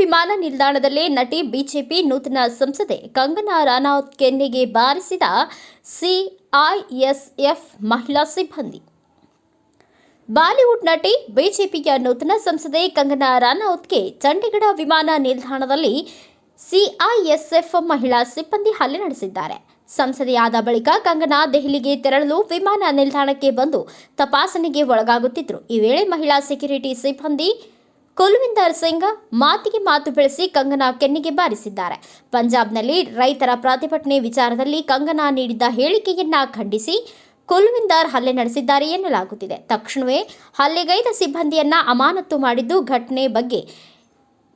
ನಿಲ್ದಾಣದಲ್ಲಿ ನಟಿ ಬಿಜೆಪಿ ನೂತನ ಸಂಸದೆ ಕಂಗನಾ ರಾನೌತ್ ಕೆನ್ನೆಗೆ ಬಾರಿಸಿದ ಸಿಐಎಸ್ಎಫ್ ಮಹಿಳಾ ಸಿಬ್ಬಂದಿ. ಬಾಲಿವುಡ್ ನಟಿ ಬಿಜೆಪಿಯ ನೂತನ ಸಂಸದೆ ಕಂಗನಾ ರಾನೌತ್ಗೆ ಚಂಡೀಗಢ ವಿಮಾನ ನಿಲ್ದಾಣದಲ್ಲಿ ಸಿಐಎಸ್ಎಫ್ ಮಹಿಳಾ ಸಿಬ್ಬಂದಿ ಹಲ್ಲೆ ನಡೆಸಿದ್ದಾರೆ. ಸಂಸದೆಯಾದ ಬಳಿಕ ಕಂಗನಾ ದೆಹಲಿಗೆ ತೆರಳಲು ವಿಮಾನ ನಿಲ್ದಾಣಕ್ಕೆ ಬಂದು ತಪಾಸಣೆಗೆ ಒಳಗಾಗುತ್ತಿದ್ದರು. ಈ ವೇಳೆ ಮಹಿಳಾ ಸೆಕ್ಯುರಿಟಿ ಸಿಬ್ಬಂದಿ ಕುಲ್ವಿಂದರ್ ಸಿಂಗ್ ಮಾತಿಗೆ ಮಾತು ಬೆಳೆಸಿ ಕಂಗನಾ ಕೆನ್ನಿಗೆ ಬಾರಿಸಿದ್ದಾರೆ. ಪಂಜಾಬ್ನಲ್ಲಿ ರೈತರ ಪ್ರತಿಭಟನೆ ವಿಚಾರದಲ್ಲಿ ಕಂಗನಾ ನೀಡಿದ್ದ ಹೇಳಿಕೆಯನ್ನ ಖಂಡಿಸಿ ಕುಲ್ವಿಂದರ್ ಹಲ್ಲೆ ನಡೆಸಿದ್ದಾರೆ ಎನ್ನಲಾಗುತ್ತಿದೆ. ತಕ್ಷಣವೇ ಹಲ್ಲೆಗೈದ ಸಿಬ್ಬಂದಿಯನ್ನ ಅಮಾನತು ಮಾಡಿದ್ದು ಘಟನೆ ಬಗ್ಗೆ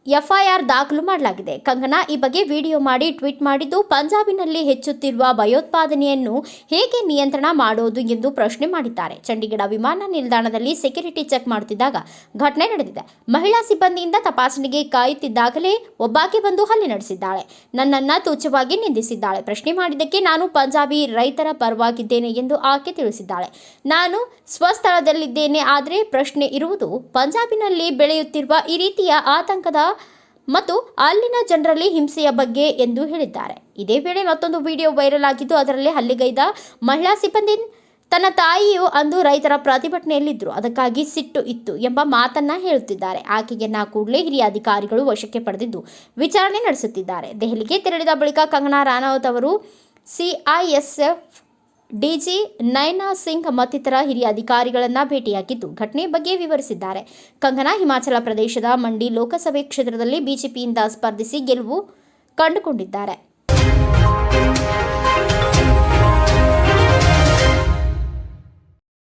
ಎಫ್ಐಆರ್ ದಾಖಲು ಮಾಡಲಾಗಿದೆ. ಕಂಗನಾ ಈ ಬಗ್ಗೆ ವಿಡಿಯೋ ಮಾಡಿ ಟ್ವೀಟ್ ಮಾಡಿದ್ದು, ಪಂಜಾಬಿನಲ್ಲಿ ಹೆಚ್ಚುತ್ತಿರುವ ಭಯೋತ್ಪಾದನೆಯನ್ನು ಹೇಗೆ ನಿಯಂತ್ರಣ ಮಾಡೋದು ಎಂದು ಪ್ರಶ್ನೆ ಮಾಡಿದ್ದಾರೆ. ಚಂಡೀಗಢ ವಿಮಾನ ನಿಲ್ದಾಣದಲ್ಲಿ ಸೆಕ್ಯೂರಿಟಿ ಚೆಕ್ ಮಾಡುತ್ತಿದ್ದಾಗ ಘಟನೆ ನಡೆದಿದೆ. ಮಹಿಳಾ ಸಿಬ್ಬಂದಿಯಿಂದ ತಪಾಸಣೆಗೆ ಕಾಯುತ್ತಿದ್ದಾಗಲೇ ಒಬ್ಬಾಕೆ ಬಂದು ಹಲ್ಲೆ ನಡೆಸಿದ್ದಾಳೆ. ನನ್ನನ್ನು ತುಚ್ಛವಾಗಿ ನಿಂದಿಸಿದ್ದಾಳೆ. ಪ್ರಶ್ನೆ ಮಾಡಿದ್ದಕ್ಕೆ ನಾನು ಪಂಜಾಬಿ ರೈತರ ಪರವಾಗಿದ್ದೇನೆ ಎಂದು ಆಕೆ ತಿಳಿಸಿದ್ದಾಳೆ. ನಾನು ಸ್ವಸ್ಥಳದಲ್ಲಿದ್ದೇನೆ, ಆದರೆ ಪ್ರಶ್ನೆ ಇರುವುದು, ಪಂಜಾಬಿನಲ್ಲಿ ಬೆಳೆಯುತ್ತಿರುವ ಈ ರೀತಿಯ ಆತಂಕದ ಮತ್ತು ಅಲ್ಲಿನ ಜನರಲ್ಲಿ ಹಿಂಸೆಯ ಬಗ್ಗೆ ಎಂದು ಹೇಳಿದ್ದಾರೆ. ಇದೇ ವೇಳೆ ಮತ್ತೊಂದು ವಿಡಿಯೋ ವೈರಲ್ ಆಗಿದ್ದು ಅದರಲ್ಲಿ ಹಲ್ಲಿಗೈದ ಮಹಿಳಾ ಸಿಬ್ಬಂದಿ ತನ್ನ ತಾಯಿಯು ಅಂದು ರೈತರ ಪ್ರತಿಭಟನೆಯಲ್ಲಿದ್ದರು. ಅದಕ್ಕಾಗಿ ಸಿಟ್ಟು ಇತ್ತು ಎಂಬ ಮಾತನ್ನ ಹೇಳುತ್ತಿದ್ದಾರೆ. ಆಕೆಯನ್ನ ಕೂಡಲೇ ಹಿರಿಯ ಅಧಿಕಾರಿಗಳು ವಶಕ್ಕೆ ಪಡೆದಿದ್ದು ವಿಚಾರಣೆ ನಡೆಸುತ್ತಿದ್ದಾರೆ. ದೆಹಲಿಗೆ ತೆರಳಿದ ಬಳಿಕ ಕಂಗನಾ ರಾನೌತ್ ಅವರು ಸಿಐಎಸ್ಎಫ್ ಡಿಜಿ ನಯನಾ ಸಿಂಗ್ ಮತ್ತಿತರ ಹಿರಿಯ ಅಧಿಕಾರಿಗಳನ್ನು ಭೇಟಿಯಾಗಿದ್ದು, ಘಟನೆ ಬಗ್ಗೆ ವಿವರಿಸಿದ್ದಾರೆ. ಕಂಗನಾ, ಹಿಮಾಚಲ ಪ್ರದೇಶದ ಮಂಡಿ ಲೋಕಸಭೆ ಕ್ಷೇತ್ರದಲ್ಲಿ ಬಿಜೆಪಿಯಿಂದ ಸ್ಪರ್ಧಿಸಿ ಗೆಲುವು ಕಂಡುಕೊಂಡಿದ್ದಾರೆ.